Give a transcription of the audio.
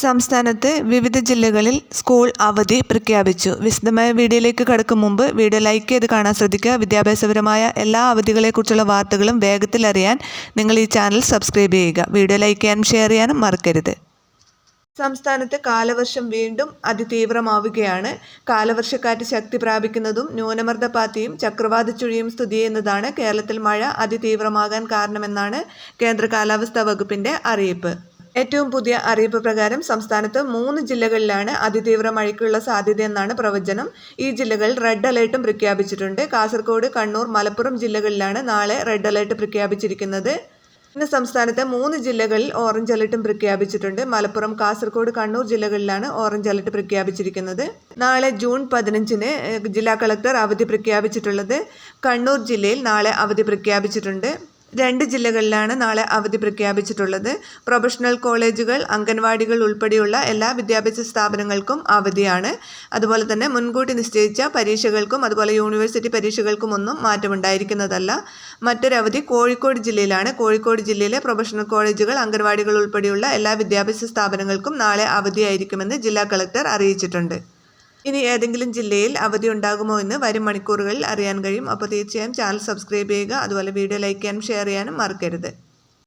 സംസ്ഥാനത്ത് വിവിധ ജില്ലകളിൽ സ്കൂൾ അവധി പ്രഖ്യാപിച്ചു. വിശദമായ വീഡിയോയിലേക്ക് കടക്കും മുമ്പ് വീഡിയോ ലൈക്ക് ചെയ്ത് കാണാൻ ശ്രദ്ധിക്കുക. വിദ്യാഭ്യാസപരമായ എല്ലാ അവധികളെക്കുറിച്ചുള്ള വാർത്തകളും വേഗത്തിൽ അറിയാൻ നിങ്ങൾ ഈ ചാനൽ സബ്സ്ക്രൈബ് ചെയ്യുക. വീഡിയോ ലൈക്ക് ചെയ്യാനും ഷെയർ ചെയ്യാനും മറക്കരുത്. സംസ്ഥാനത്ത് കാലവർഷം വീണ്ടും അതിതീവ്രമാവുകയാണ്. കാലവർഷക്കാറ്റ് ശക്തി പ്രാപിക്കുന്നതും ന്യൂനമർദ്ദപാത്തിയും ചക്രവാത ചുഴിയും സ്ഥിതി ചെയ്യുന്നതാണ് കേരളത്തിൽ മഴ അതിതീവ്രമാകാൻ കാരണമെന്നാണ് കേന്ദ്ര കാലാവസ്ഥാ വകുപ്പിന്റെ അറിയിപ്പ്. ഏറ്റവും പുതിയ അറിയിപ്പ് പ്രകാരം സംസ്ഥാനത്ത് മൂന്ന് ജില്ലകളിലാണ് അതിതീവ്ര മഴയ്ക്കുള്ള സാധ്യതയെന്നാണ് പ്രവചനം. ഈ ജില്ലകൾ റെഡ് അലേർട്ടും പ്രഖ്യാപിച്ചിട്ടുണ്ട്. കാസർഗോഡ് കണ്ണൂർ മലപ്പുറം ജില്ലകളിലാണ് നാളെ റെഡ് അലേർട്ട് പ്രഖ്യാപിച്ചിരിക്കുന്നത്. ഇന്ന് സംസ്ഥാനത്തെ മൂന്ന് ജില്ലകളിൽ ഓറഞ്ച് അലർട്ടും പ്രഖ്യാപിച്ചിട്ടുണ്ട്. മലപ്പുറം കാസർഗോഡ് കണ്ണൂർ ജില്ലകളിലാണ് ഓറഞ്ച് അലർട്ട് പ്രഖ്യാപിച്ചിരിക്കുന്നത്. നാളെ ജൂൺ പതിനഞ്ചിന് ജില്ലാ കളക്ടർ അവധി പ്രഖ്യാപിച്ചിട്ടുള്ളത് കണ്ണൂർ ജില്ലയിൽ നാളെ അവധി പ്രഖ്യാപിച്ചിട്ടുണ്ട്. രണ്ട് ജില്ലകളിലാണ് നാളെ അവധി പ്രഖ്യാപിച്ചിട്ടുള്ളത്. പ്രൊഫഷണൽ കോളേജുകൾ അംഗൻവാടികൾ ഉൾപ്പെടെയുള്ള എല്ലാ വിദ്യാഭ്യാസ സ്ഥാപനങ്ങൾക്കും അവധിയാണ്. അതുപോലെ തന്നെ മുൻകൂട്ടി നിശ്ചയിച്ച പരീക്ഷകൾക്കും അതുപോലെ യൂണിവേഴ്സിറ്റി പരീക്ഷകൾക്കും ഒന്നും മാറ്റമുണ്ടായിരിക്കുന്നതല്ല. മറ്റൊരവധി കോഴിക്കോട് ജില്ലയിലാണ്. കോഴിക്കോട് ജില്ലയിലെ പ്രൊഫഷണൽ കോളേജുകൾ അംഗൻവാടികൾ ഉൾപ്പെടെയുള്ള എല്ലാ വിദ്യാഭ്യാസ സ്ഥാപനങ്ങൾക്കും നാളെ അവധിയായിരിക്കുമെന്ന് ജില്ലാ കളക്ടർ അറിയിച്ചിട്ടുണ്ട്. ഇനി ഏതെങ്കിലും ജില്ലയിൽ അവധി ഉണ്ടാകുമോ എന്ന് വരും മണിക്കൂറുകളിൽ അറിയാൻ കഴിയും. അപ്പോൾ തീർച്ചയായും ചാനൽ സബ്സ്ക്രൈബ് ചെയ്യുക. അതുപോലെ വീഡിയോ ലൈക്ക് ചെയ്യാനും ഷെയർ ചെയ്യാനും മറക്കരുത്.